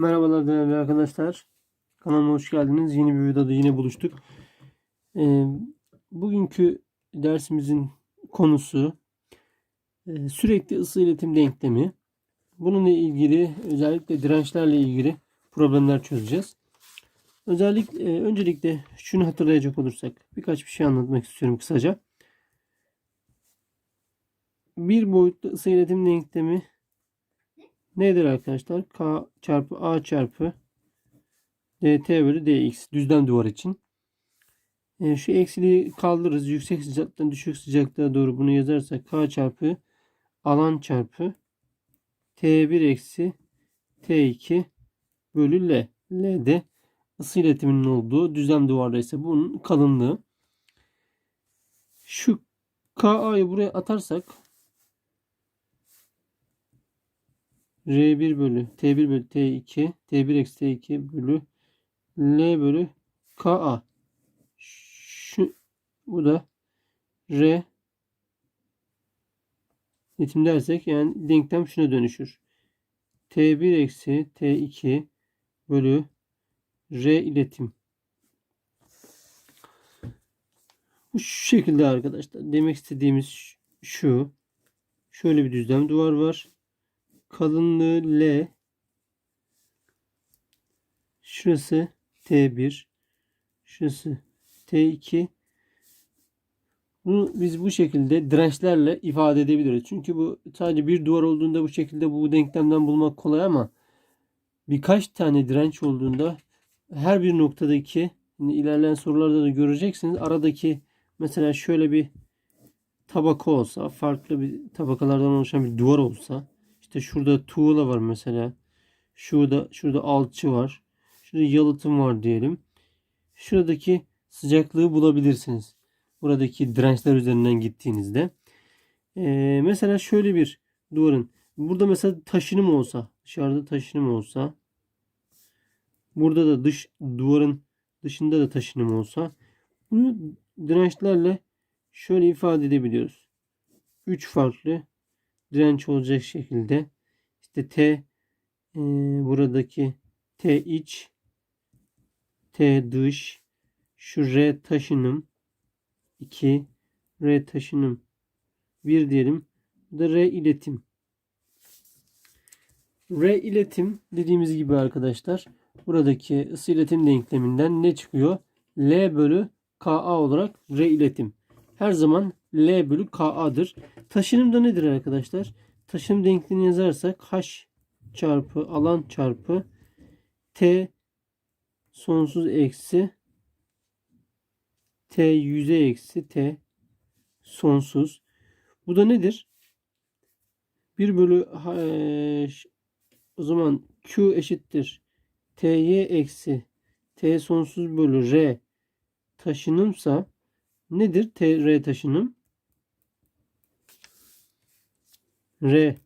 Merhabalar değerli arkadaşlar. Kanalıma hoş geldiniz. Yeni bir videoda yine buluştuk. Ee, bugünkü dersimizin konusu e, sürekli ısı iletim denklemi. Bununla ilgili özellikle dirençlerle ilgili problemler çözeceğiz. Özellikle e, öncelikle şunu hatırlayacak olursak birkaç bir şey anlatmak istiyorum kısaca. Bir boyutlu ısı iletim denklemi nedir arkadaşlar? K çarpı A çarpı dt bölü dx düzlem duvar için. E, şu eksiliği kaldırırız. Yüksek sıcaklıktan düşük sıcaklığa doğru bunu yazarsak K çarpı alan çarpı T1 eksi T2 bölü L. L de ısı iletiminin olduğu düzlem duvarda ise bunun kalınlığı. Şu KA'yı buraya atarsak R1 bölü T1 bölü T2 T1 eksi T2 bölü L bölü KA. Şu bu da R iletim dersek yani denklem şuna dönüşür. T1 eksi T2 bölü R iletim. Bu şu şekilde arkadaşlar. Demek istediğimiz şu. Şöyle bir düzlem duvar var. Kalınlığı L. Şurası T1. Şurası T2. Bunu biz bu şekilde dirençlerle ifade edebiliriz. Çünkü bu sadece bir duvar olduğunda bu şekilde bu denklemden bulmak kolay ama birkaç tane direnç olduğunda her bir noktadaki ilerleyen sorularda da göreceksiniz. Aradaki mesela şöyle bir tabaka olsa, farklı bir tabakalardan oluşan bir duvar olsa, işte şurada tuğla var mesela. Şurada şurada alçı var. Şurada yalıtım var diyelim. Şuradaki sıcaklığı bulabilirsiniz. Buradaki dirençler üzerinden gittiğinizde. Ee, mesela şöyle bir duvarın burada mesela taşınım olsa, dışarıda taşınım olsa, burada da dış duvarın dışında da taşınım olsa, bunu dirençlerle şöyle ifade edebiliyoruz. 3 farklı direnç olacak şekilde işte T e, buradaki T iç T dış şu R taşınım 2 R taşınım 1 diyelim. Bu da R iletim. R iletim dediğimiz gibi arkadaşlar buradaki ısı iletim denkleminden ne çıkıyor? L bölü KA olarak R iletim. Her zaman L bölü KA'dır. Taşınım da nedir arkadaşlar? Taşınım denkliğini yazarsak H çarpı alan çarpı T sonsuz eksi T yüzey eksi T sonsuz. Bu da nedir? 1 bölü e, o zaman Q eşittir. T'y eksi T sonsuz bölü R taşınımsa nedir? T, R taşınım. R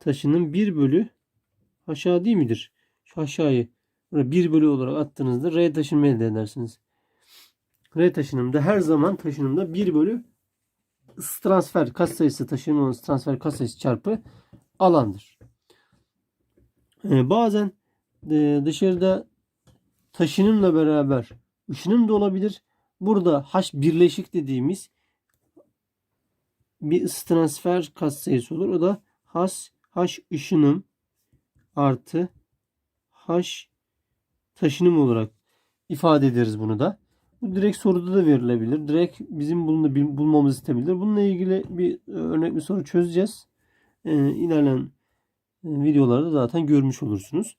taşının 1 bölü aşağı değil midir? Şu aşağıyı 1 bölü olarak attığınızda R taşınımı elde edersiniz. R taşınımda her zaman taşınımda 1 bölü transfer katsayısı taşınımın transfer katsayısı çarpı alandır. Ee, bazen e, dışarıda taşınımla beraber ışınım da olabilir. Burada H birleşik dediğimiz bir ısı transfer katsayısı olur. O da H, H ışınım artı H taşınım olarak ifade ederiz bunu da. Bu direkt soruda da verilebilir. Direkt bizim bunu da bulmamızı istebilir. Bununla ilgili bir e, örnek bir soru çözeceğiz. Ee, ilerleyen e, videolarda zaten görmüş olursunuz.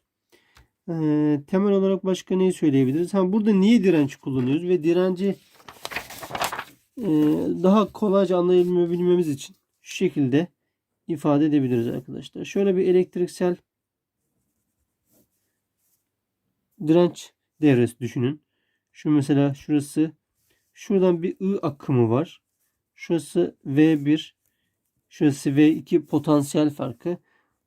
Ee, temel olarak başka neyi söyleyebiliriz? Ha, burada niye direnç kullanıyoruz ve direnci daha kolayca anlayabilmemiz için şu şekilde ifade edebiliriz arkadaşlar. Şöyle bir elektriksel direnç devresi düşünün. Şu mesela şurası şuradan bir I akımı var. Şurası V1 şurası V2 potansiyel farkı.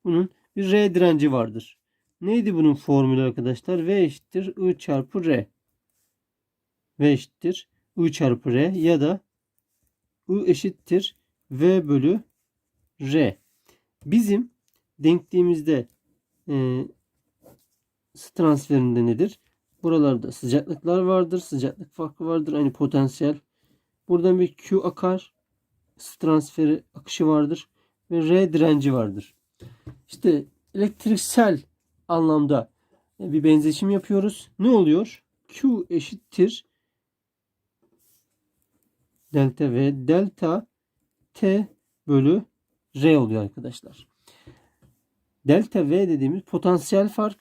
Bunun bir R direnci vardır. Neydi bunun formülü arkadaşlar? V eşittir I çarpı R. V eşittir I çarpı R ya da I eşittir V bölü R. Bizim denkliğimizde e, ısı transferinde nedir? Buralarda sıcaklıklar vardır. Sıcaklık farkı vardır. Aynı potansiyel. Buradan bir Q akar. Isı transferi akışı vardır. Ve R direnci vardır. İşte elektriksel anlamda bir benzeşim yapıyoruz. Ne oluyor? Q eşittir delta V delta T bölü R oluyor arkadaşlar. Delta V dediğimiz potansiyel fark.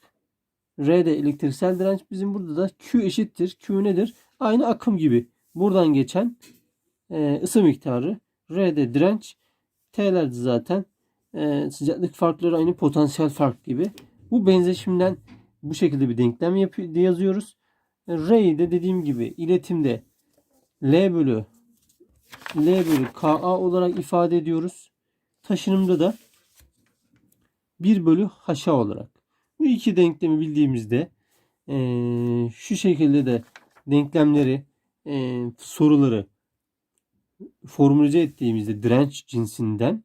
R de elektriksel direnç. Bizim burada da Q eşittir. Q nedir? Aynı akım gibi. Buradan geçen e, ısı miktarı. R de direnç. T'ler de zaten e, sıcaklık farkları aynı potansiyel fark gibi. Bu benzeşimden bu şekilde bir denklem yapıyor, yazıyoruz. R'yi de dediğim gibi iletimde L bölü L bölü KA olarak ifade ediyoruz. Taşınımda da 1 bölü HA olarak. Bu iki denklemi bildiğimizde eee, şu şekilde de denklemleri eee, soruları formülize ettiğimizde direnç cinsinden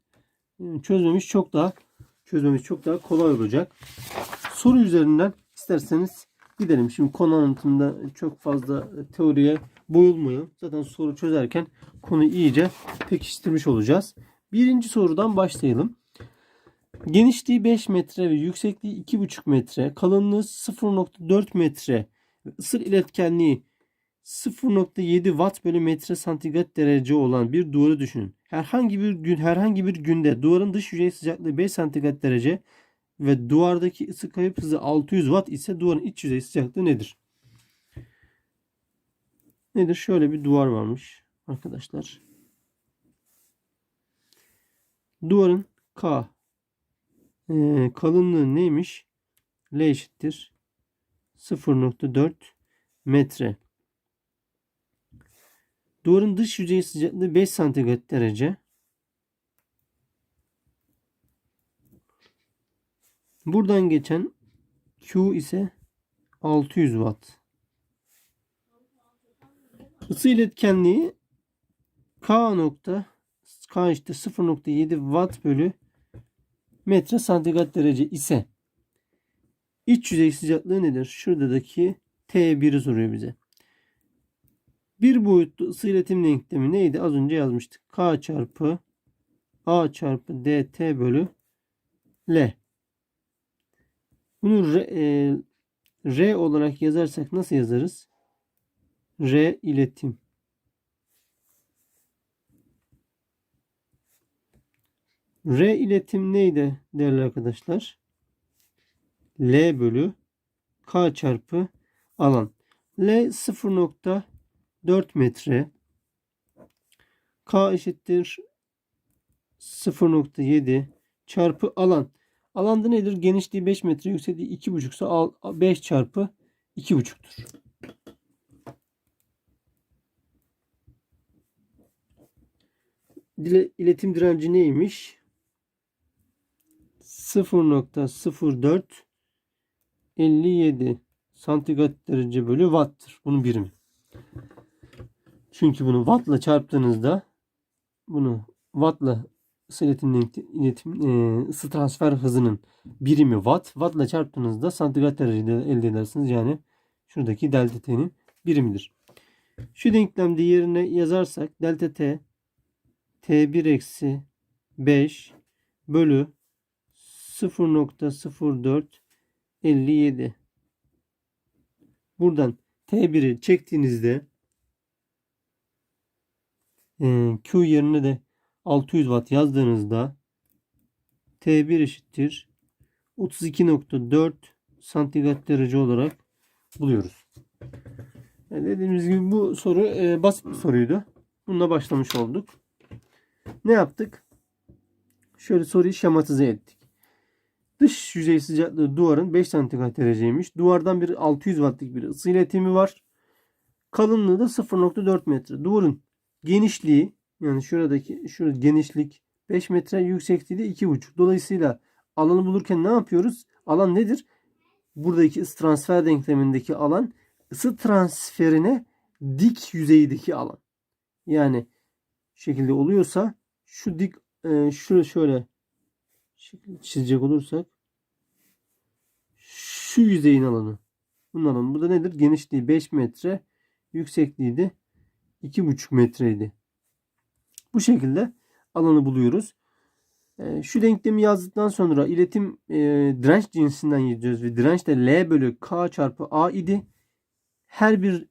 eee, çözmemiz çok daha çözmemiz çok daha kolay olacak. Soru üzerinden isterseniz gidelim. Şimdi konu anlatımında çok fazla teoriye boyulmuyor. Zaten soru çözerken konuyu iyice pekiştirmiş olacağız. Birinci sorudan başlayalım. Genişliği 5 metre ve yüksekliği 2,5 metre, kalınlığı 0,4 metre ve ısı iletkenliği 0,7 watt bölü metre santigrat derece olan bir duvarı düşünün. Herhangi bir gün herhangi bir günde duvarın dış yüzey sıcaklığı 5 santigrat derece ve duvardaki ısı kayıp hızı 600 watt ise duvarın iç yüzey sıcaklığı nedir? Nedir? Şöyle bir duvar varmış arkadaşlar. Duvarın K e, kalınlığı neymiş? L eşittir 0.4 metre. Duvarın dış yüzey sıcaklığı 5 santigrat derece. Buradan geçen Q ise 600 watt. Isı iletkenliği K nokta K işte 0.7 watt bölü metre santigrat derece ise iç yüzey sıcaklığı nedir? Şuradaki T1'i soruyor bize. Bir boyutlu ısı iletim denklemi neydi? Az önce yazmıştık. K çarpı A çarpı DT bölü L. Bunu R, e, R olarak yazarsak nasıl yazarız? R iletim. R iletim neydi değerli arkadaşlar? L bölü K çarpı alan. L 0.4 metre. K eşittir 0.7 çarpı alan. Alanda nedir? Genişliği 5 metre, yüksekliği 2.5 ise 5 çarpı 2.5'tur. Dile, iletim direnci neymiş? 0.04 57 santigrat derece bölü watt'tır. Bunun birimi. Çünkü bunu watt'la çarptığınızda bunu watt'la ısı iletim, e, ısı transfer hızının birimi watt. Watt'la çarptığınızda santigrat derecede elde edersiniz. Yani şuradaki delta t'nin birimidir. Şu denklemde yerine yazarsak delta t t1 eksi 5 bölü 0.04 57 buradan T1'i çektiğinizde e, Q yerine de 600 watt yazdığınızda T1 eşittir 32.4 santigrat derece olarak buluyoruz. Yani dediğimiz gibi bu soru e, basit bir soruydu. Bununla başlamış olduk. Ne yaptık? Şöyle soruyu şematize ettik. Dış yüzey sıcaklığı duvarın 5 santigrat dereceymiş. Duvardan bir 600 wattlık bir ısı iletimi var. Kalınlığı da 0.4 metre. Duvarın genişliği yani şuradaki şu genişlik 5 metre yüksekliği de 2.5. Dolayısıyla alanı bulurken ne yapıyoruz? Alan nedir? Buradaki ısı transfer denklemindeki alan ısı transferine dik yüzeydeki alan. Yani şekilde oluyorsa şu dik e, şöyle şöyle çizecek olursak su yüzeyin alanı. Bunun alanı. Bu da nedir? Genişliği 5 metre. Yüksekliği de 2,5 metreydi. Bu şekilde alanı buluyoruz. Ee, şu denklemi yazdıktan sonra iletim e, direnç cinsinden yazıyoruz ve direnç de L bölü K çarpı A idi. Her bir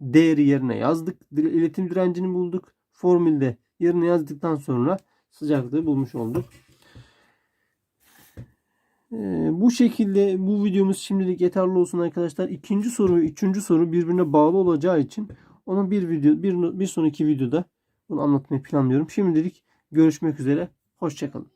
değeri yerine yazdık. İletim direncini bulduk. Formülde yerine yazdıktan sonra sıcaklığı bulmuş olduk. Ee, bu şekilde bu videomuz şimdilik yeterli olsun arkadaşlar. İkinci soru ve üçüncü soru birbirine bağlı olacağı için onu bir video bir, bir sonraki videoda bunu anlatmayı planlıyorum. Şimdilik görüşmek üzere. Hoşçakalın.